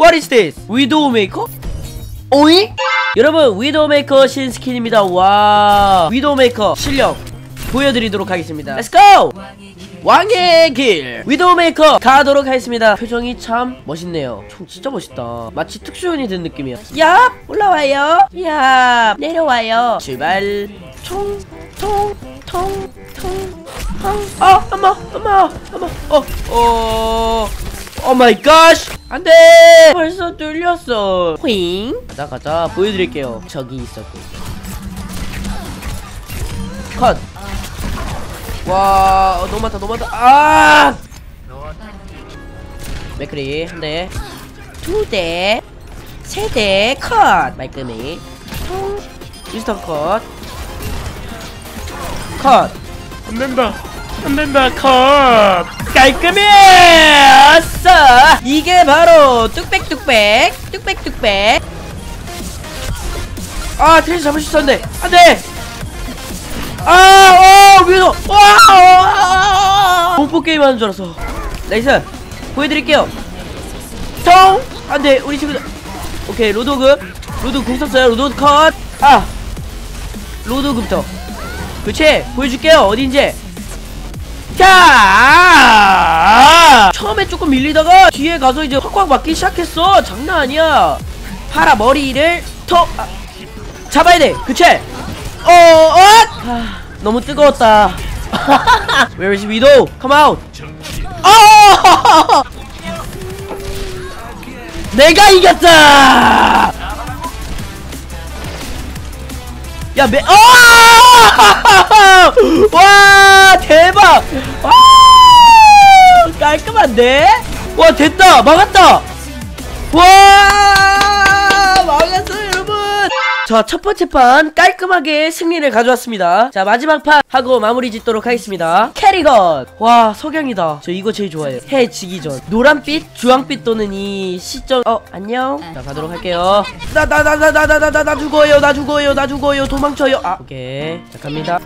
What is this? 위도우 메이커? 오이? 여러분 위도우 메이커 신스킨입니다. 와 위도우 메이커 실력 보여드리도록 하겠습니다. Let's go! 왕의 길. 위도우 메이커 가도록 하겠습니다. 표정이 참 멋있네요. 총 진짜 멋있다. 마치 특수연이 든 느낌이야. 야 올라와요. 야 내려와요. 출발. 총총총총. 아 엄마 엄마 엄마. 어어 오 마이 갓 안 돼! 벌써 뚫렸어. 휘잉. 가자 가자. 보여드릴게요. 저기 있었고. 컷와 어, 너무 많다 너무 많다. 아! 맥크리 한 대 두 대 세 대 컷. 말끔히. 통 미스터 컷컷. 안 된다. 안 된다. 컷 깔끔해. 아싸. 이게 바로 뚝백뚝백 뚝백뚝백 아 트레이서 잡을 수 있었는데. 안돼. 아어 위에서 와. 공포 게임 하는 줄 알았어. 나이스 보여드릴게요. 통 안돼. 우리 친구들. 오케이 로드급 로드 궁 썼어요. 로드 컷아 로드급부터. 그치 보여줄게요. 어딘지 자 처음에 조금 밀리다가 뒤에 가서 이제 확확 맞기 시작했어. 장난 아니야. 파라 머리를 턱 아, 잡아야 돼. 그치? 어, 어! 아, 너무 뜨거웠다. Where is Widow? Come out. 어! 내가 이겼다! 야, 매, 어! 와, 깔끔한데? 와, 됐다! 막았다! 와, 막았어요, 여러분! 자, 첫 번째 판 깔끔하게 승리를 가져왔습니다. 자, 마지막 판 하고 마무리 짓도록 하겠습니다. 캐리건! 와, 석양이다. 저 이거 제일 좋아해요. 해 지기 전. 노란빛, 주황빛 또는 이 시점, 어, 안녕? 자, 가도록 할게요. 나, 나, 나, 나, 나, 나, 나, 나, 나 죽어요, 나 죽어요, 나 죽어요, 도망쳐요. 아, 오케이. 자, 갑니다.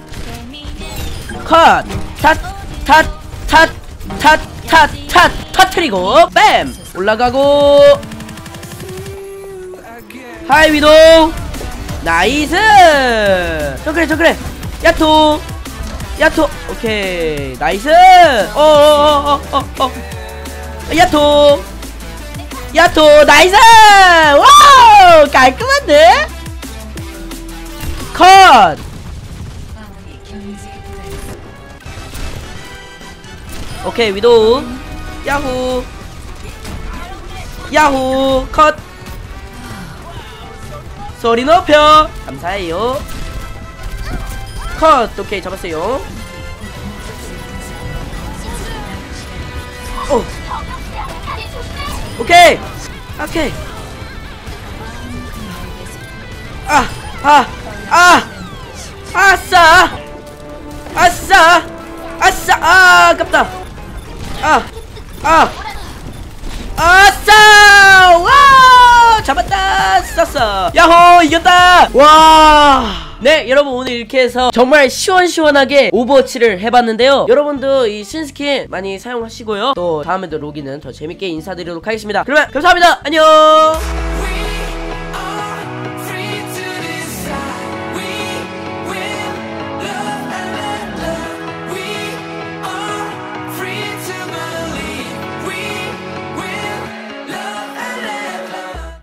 컷! 탓! 탓! 탓! 탓! 탓! 탓! 터트리고, 뱀! 올라가고, 하이 위도 나이스 저 그래 저 그래 야토 야토 오케이 나이스 어어어어어 어, 어, 어. 야토 야토 나이스 와우 깔끔한데 오케이 위도 야후. 야후. 컷. 소리 높여. 감사해요. 컷. 오케이 잡았어요. 오. 오케이. 오케이. 아 아 아 아, 아싸. 아싸. 아싸. 아 아깝다 아 아 아싸! 와! 잡았다! 쐈어. 야호 이겼다! 와 네 여러분 오늘 이렇게 해서 정말 시원시원하게 오버워치를 해봤는데요. 여러분도 이 신스킨 많이 사용하시고요. 또 다음에도 로기는 더 재밌게 인사드리도록 하겠습니다. 그러면 감사합니다. 안녕